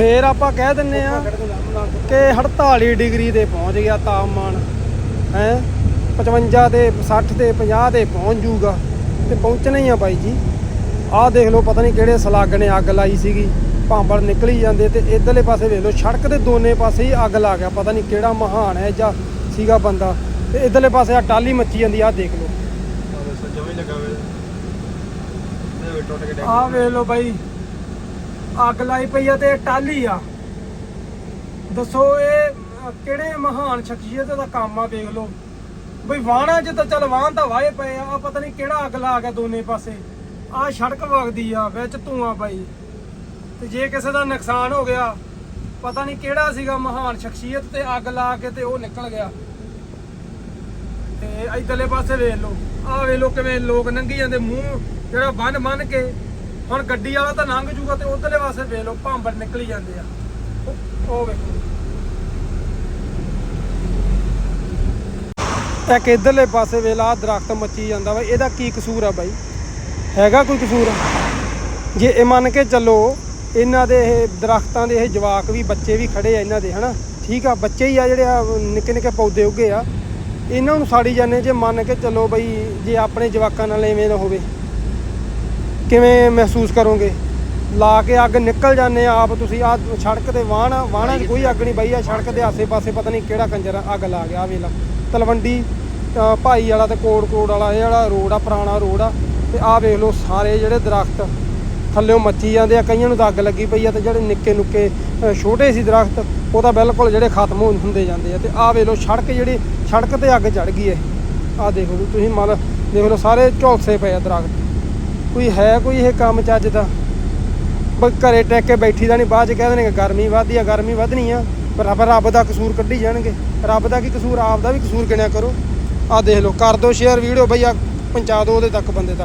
ਫੇਰ ਆਪਾਂ ਕਹਿ ਦਿੰਨੇ ਆ ਕਿ 48 ਡਿਗਰੀ ਤੇ ਪਹੁੰਚ ਗਿਆ ਤਾਪਮਾਨ ਹੈ? 55 ਤੇ 60 ਤੇ 50 ਤੇ ਪਹੁੰਚ ਜੂਗਾ ਤੇ ਪਹੁੰਚਣਾ ਹੀ ਆ ਬਾਈ ਜੀ। ਆਹ ਦੇਖ ਲਓ ਪਤਾ ਨਹੀਂ ਕਿਹੜੇ ਸਲਾਗ ਨੇ ਅੱਗ ਲਾਈ ਸੀਗੀ ਭਾਂਬੜ ਨਿਕਲੀ ਜਾਂਦੇ ਤੇ ਇਧਰਲੇ ਪਾਸੇ ਵੇਖ ਲਓ ਸੜਕ ਦੇ ਦੋਨੇ ਪਾਸੇ ਹੀ ਅੱਗ ਲਾ ਗਿਆ ਪਤਾ ਨਹੀਂ ਕਿਹੜਾ ਮਹਾਨ ਹੈ ਜਾਂ ਸੀਗਾ ਬੰਦਾ। ਤੇ ਇਧਰਲੇ ਪਾਸੇ ਆ ਟਾਲੀ ਮੱਚੀ ਜਾਂਦੀ ਆਹ ਦੇਖ ਲਓ। ਆਹ ਵੇਖ ਲਓ ਬਾਈ ਅੱਗ ਲਾਈ ਪਈ ਆ ਤੇ ਇਹ ਟਾਲੀ ਆ। ਦੱਸੋ ਇਹ ਕਿਹੜੇ ਮਹਾਨ ਸ਼ਖਸੀਅਤ ਦਾ ਕੰਮ ਆ, ਵੇਖ ਲਓ। ਬਈ ਵਾਹਣਾ ਚ ਚੱਲ ਵਾਹਨ ਤਾਂ ਵਾਹੇ ਪਏ ਆ ਪਤਾ ਨਹੀਂ ਕਿਹੜਾ ਅੱਗ ਲਾ ਗਿਆ ਦੋਨੇ ਪਾਸੇ। ਆਹ ਸੜਕ ਵਗਦੀ ਆ, ਵਿੱਚ ਧੂਆਂ ਬਾਈ। ਤੇ ਜੇ ਕਿਸੇ ਦਾ ਨੁਕਸਾਨ ਹੋ ਗਿਆ, ਪਤਾ ਨਹੀਂ ਕਿਹੜਾ ਸੀਗਾ ਮਹਾਨ ਸ਼ਖਸੀਅਤ ਤੇ ਅੱਗ ਲਾ ਕੇ ਤੇ ਉਹ ਨਿਕਲ ਗਿਆ। ਤੇ ਇਧਰਲੇ ਪਾਸੇ ਵੇਖ ਲਓ, ਆਹ ਵੇਖ ਲਓ ਕਿਵੇਂ ਲੋਕ ਲੰਘੀ ਜਾਂਦੇ, ਮੂੰਹ ਜਿਹੜਾ ਬੰਨ ਬੰਨ ਕੇ ਹੁਣ ਗੱਡੀ ਵਾਲਾ ਤਾਂ ਲੰਘ ਜੂਗਾ ਤੇ ਉਧਰਲੇ ਪਾਸੇ ਵੇਖ ਲਓ, ਭਾਂਬੜ ਨਿਕਲੀ ਜਾਂਦੇ ਆ। ਉਹ- ਉਹ ਵੇਖੋ। ਇੱਕ ਇਧਰਲੇ ਪਾਸੇ ਵੇਖ ਦਰਖਤ ਮੱਚੀ ਜਾਂਦਾ ਵਾ, ਇਹਦਾ ਕੀ ਕਸੂਰ ਆ ਬਾਈ? ਹੈਗਾ ਕੋਈ ਕਸੂਰ? ਜੇ ਇਹ ਮੰਨ ਕੇ ਚੱਲੋ, ਇਹਨਾਂ ਦੇ ਇਹ ਦਰਖਤਾਂ ਦੇ ਇਹ ਜਵਾਕ ਵੀ, ਬੱਚੇ ਵੀ ਖੜੇ ਆ ਇਹਨਾਂ ਦੇ, ਹਨਾ? ਠੀਕ ਆ, ਬੱਚੇ ਹੀ ਆ ਜਿਹੜੇ ਆ, ਨਿੱਕੇ ਨਿੱਕੇ ਪੌਦੇ ਉੱਗੇ ਆ। ਇਹਨਾਂ ਨੂੰ ਸਾੜੀ ਜਾਂਦੇ ਜੇ ਮੰਨ ਕੇ ਚੱਲੋ ਬਈ, ਜੇ ਆਪਣੇ ਜਵਾਕਾਂ ਨਾਲ ਐਵੇਂ ਨਾ ਹੋਵੇ। ਕਿਵੇਂ ਮਹਿਸੂਸ ਕਰੋਗੇ? ਲਾ ਕੇ ਅੱਗ ਨਿਕਲ ਜਾਂਦੇ ਆ ਆਪ ਤੁਸੀਂ ਆ ਸੜਕ ਤੇ ਵਾਹਣਾ ਵਾਹਣਾ 'ਚ ਕੋਈ ਅੱਗ ਨਹੀਂ ਬਈ ਆ ਸੜਕ ਦੇ ਆਸੇ-ਪਾਸੇ ਪਤਾ ਨਹੀਂ ਕਿਹੜਾ ਕੰਜਰ ਅੱਗ ਲਾ ਗਿਆ ਆ ਵੇਲਾ ਤਲਵੰਡੀ ਭਾਈ ਵਾਲਾ ਤੇ ਕੋੜ ਕੋੜ ਵਾਲਾ ਇਹ ਜਿਹੜਾ ਰੋਡ ਆ ਪੁਰਾਣਾ ਰੋਡ ਆ ਤੇ ਆ ਵੇਖ ਲਓ ਸਾਰੇ ਜਿਹੜੇ ਦਰਖਤ ਥੱਲੇੋਂ ਮੱਚੀ ਜਾਂਦੇ ਆ ਕਈਆਂ ਨੂੰ ਤਾਂ ਅੱਗ ਲੱਗੀ ਪਈ ਆ ਤੇ ਜਿਹੜੇ ਨਿੱਕੇ ਨੁੱਕੇ ਛੋਟੇ ਸੀ ਦਰਖਤ ਉਹ ਤਾਂ ਬਿਲਕੁਲ ਜਿਹੜੇ ਖਤਮ ਹੋਣ ਹੁੰਦੇ ਜਾਂਦੇ ਆ। ਤੇ ਆ ਵੇਖ ਲਓ ਸੜਕ ਜਿਹੜੀ ਸੜਕ ਤੇ ਅੱਗ ਚੜ ਗਈ ਹੈ। ਆ ਦੇਖੋ ਜੀ, ਤੁਸੀਂ ਮੰਨ ਦੇਖ ਲਓ ਸਾਰੇ ਝੋਲਸੇ ਪਏ ਆ ਦਰਖਤ। ਕੋਈ ਹੈ ਕੋਈ ਇਹ ਕੰਮ ਚੱਜ ਦਾ ਬਈ ਘਰੇ ਟੈਕ ਕੇ ਬੈਠੀ ਦਾ ਨਹੀਂ, ਬਾਅਦ ਚ ਕਹਿ ਦੇਣਗੇ ਗਰਮੀ ਵੱਧਦੀ ਆ, ਗਰਮੀ ਵਧਣੀ ਆ। ਪਰ ਆਪਾਂ ਰੱਬ ਦਾ ਕਸੂਰ ਕੱਢੀ ਜਾਣਗੇ। ਰੱਬ ਦਾ ਕੀ ਕਸੂਰ, ਆਪ ਦਾ ਵੀ ਕਸੂਰ ਗਿਣਿਆ ਕਰੋ। ਆ ਦੇਖ ਲਓ, ਕਰ ਦਿਓ ਸ਼ੇਅਰ ਵੀਡੀਓ ਬਈ ਆ ਪਹੁੰਚਾ ਦਿਓ ਉਹਦੇ ਤੱਕ, ਬੰਦੇ ਤੱਕ।